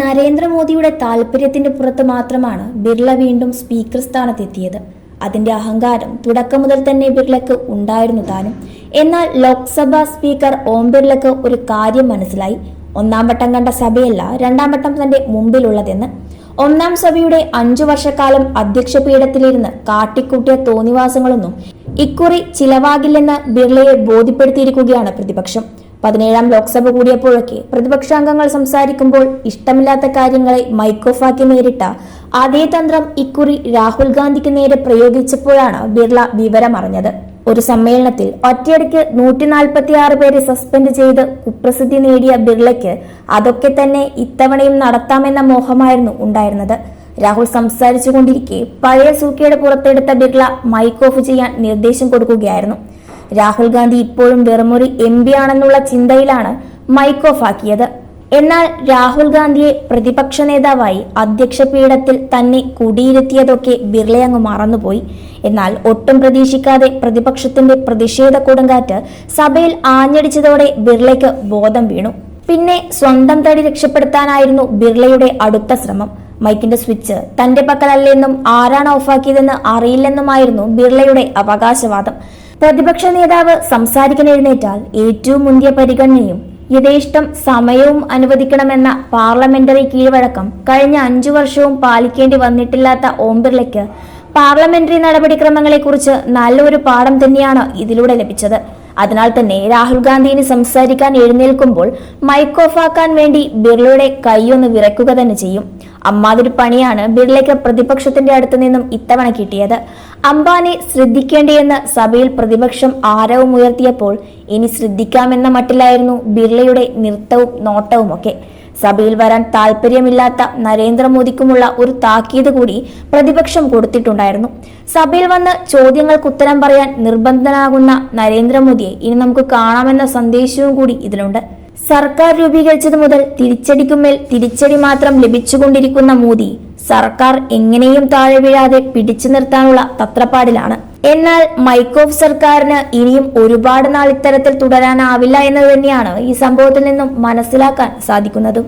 നരേന്ദ്രമോദിയുടെ താൽപര്യത്തിന്റെ പുറത്ത് മാത്രമാണ് ബിർള വീണ്ടും സ്പീക്കർ സ്ഥാനത്തെത്തിയത്. അതിന്റെ അഹങ്കാരം തുടക്കം മുതൽ തന്നെ ബിർളയ്ക്ക് ഉണ്ടായിരുന്നു താനും. എന്നാൽ ലോക്സഭാ സ്പീക്കർ ഓം ബിർളയ്ക്ക് ഒരു കാര്യം മനസ്സിലായി. ഒന്നാം വട്ടം കണ്ട സഭയല്ല രണ്ടാം വട്ടം തന്റെ മുമ്പിലുള്ളതെന്ന്. ഒന്നാം സഭയുടെ അഞ്ചു വർഷക്കാലം അധ്യക്ഷ പീഠത്തിലിരുന്ന് കാട്ടിക്കൂട്ടിയ തോന്നിവാസങ്ങളൊന്നും ഇക്കുറി ചിലവാകില്ലെന്ന് ബിർളയെ ബോധ്യപ്പെടുത്തിയിരിക്കുകയാണ് പ്രതിപക്ഷം. പതിനേഴാം ലോക്സഭ കൂടിയപ്പോഴൊക്കെ പ്രതിപക്ഷാംഗങ്ങൾ സംസാരിക്കുമ്പോൾ ഇഷ്ടമില്ലാത്ത കാര്യങ്ങളെ മൈക്കോഫാക്കി നേരിട്ട അതേ തന്ത്രം ഇക്കുറി രാഹുൽ ഗാന്ധിക്ക് നേരെ പ്രയോഗിച്ചപ്പോഴാണ് ബിർള വിവരമറിഞ്ഞത്. ഒരു സമ്മേളനത്തിൽ ഒറ്റയടിക്ക് നൂറ്റി നാൽപ്പത്തി ആറ് പേരെ സസ്പെൻഡ് ചെയ്ത് കുപ്രസിദ്ധി നേടിയ ബിർളയ്ക്ക് അതൊക്കെ തന്നെ ഇത്തവണയും നടത്താമെന്ന മോഹമായിരുന്നു ഉണ്ടായിരുന്നത്. രാഹുൽ സംസാരിച്ചുകൊണ്ടിരിക്കെ പഴയ സൂക്കിയുടെ പുറത്തെടുത്ത ബിർള മൈക്ക് ഓഫ് ചെയ്യാൻ നിർദ്ദേശം കൊടുക്കുകയായിരുന്നു. രാഹുൽ ഗാന്ധി ഇപ്പോഴും വെറുമൊരു എം പി ആണെന്നുള്ള ചിന്തയിലാണ് മൈക്ക് ഓഫ് ആക്കിയത്. എന്നാൽ രാഹുൽ ഗാന്ധിയെ പ്രതിപക്ഷ നേതാവായി അധ്യക്ഷ പീഠത്തിൽ തന്നെ കുടിയിരുത്തിയതൊക്കെ ബിർള അങ്ങ് മറന്നുപോയി. എന്നാൽ ഒട്ടും പ്രതീക്ഷിക്കാതെ പ്രതിപക്ഷത്തിന്റെ പ്രതിഷേധ കൊടുങ്കാറ്റ് സഭയിൽ ആഞ്ഞടിച്ചതോടെ ബിർളയ്ക്ക് ബോധം വീണു. പിന്നെ സ്വന്തം തടി രക്ഷപ്പെടുത്താനായിരുന്നു ബിർളയുടെ അടുത്ത ശ്രമം. മൈക്കിന്റെ സ്വിച്ച് തന്റെ പക്കലല്ലെന്നും ആരാണ് ഓഫാക്കിയതെന്ന് അറിയില്ലെന്നുമായിരുന്നു ബിർളയുടെ അവകാശവാദം. പ്രതിപക്ഷ നേതാവ് സംസാരിക്കാൻ എഴുന്നേറ്റാൽ ഏറ്റവും മുന്തിയ പരിഗണനയും യഥേഷ്ടം സമയവും അനുവദിക്കണമെന്ന പാർലമെന്ററി കീഴ്വഴക്കം കഴിഞ്ഞ അഞ്ചു വർഷവും പാലിക്കേണ്ടി വന്നിട്ടില്ലാത്ത ഓം ബിർളയ്ക്ക് പാർലമെന്ററി നടപടിക്രമങ്ങളെക്കുറിച്ച് നല്ലൊരു പാഠം തന്നെയാണ് ഇതിലൂടെ ലഭിച്ചത്. അതിനാൽ തന്നെ രാഹുൽ ഗാന്ധിന് സംസാരിക്കാൻ എഴുന്നേൽക്കുമ്പോൾ മൈക്ക് ഓഫ് ആക്കാൻ വേണ്ടി ബിർളയുടെ കൈയൊന്ന് വിറക്കുക തന്നെ ചെയ്യും. അമ്മാതിരി പണിയാണ് ബിർളയ്ക്ക് പ്രതിപക്ഷത്തിന്റെ അടുത്തു നിന്നും ഇത്തവണ കിട്ടിയത്. അംബാനെ ശ്രദ്ധിക്കേണ്ടിയെന്ന് സഭയിൽ പ്രതിപക്ഷം ആരവും ഉയർത്തിയപ്പോൾ ഇനി ശ്രദ്ധിക്കാമെന്ന മട്ടിലായിരുന്നു ബിർളയുടെ നൃത്തവും നോട്ടവുമൊക്കെ. സഭയിൽ വരാൻ താല്പര്യമില്ലാത്ത നരേന്ദ്രമോദിക്കുമുള്ള ഒരു താക്കീത് കൂടി പ്രതിപക്ഷം കൊടുത്തിട്ടുണ്ടായിരുന്നു. സഭയിൽ വന്ന് ചോദ്യങ്ങൾക്ക് ഉത്തരം പറയാൻ നിർബന്ധനാകുന്ന നരേന്ദ്രമോദിയെ ഇനി നമുക്ക് കാണാമെന്ന സന്ദേശവും കൂടി ഇതിലുണ്ട്. സർക്കാർ രൂപീകരിച്ചത് മുതൽ തിരിച്ചടിക്കുമേൽ തിരിച്ചടി മാത്രം ലഭിച്ചുകൊണ്ടിരിക്കുന്ന മോദി സർക്കാർ എങ്ങനെയും താഴെ വീഴാതെ പിടിച്ചു നിർത്താനുള്ള തത്രപ്പാടിലാണ്. എന്നാൽ മൈക്കോഫ് സർക്കാരിന് ഇനിയും ഒരുപാട് നാൾ ഇത്തരത്തിൽ തുടരാനാവില്ല എന്നത് തന്നെയാണ് ഈ സംഭവത്തിൽ നിന്നും മനസ്സിലാക്കാൻ സാധിക്കുന്നതും.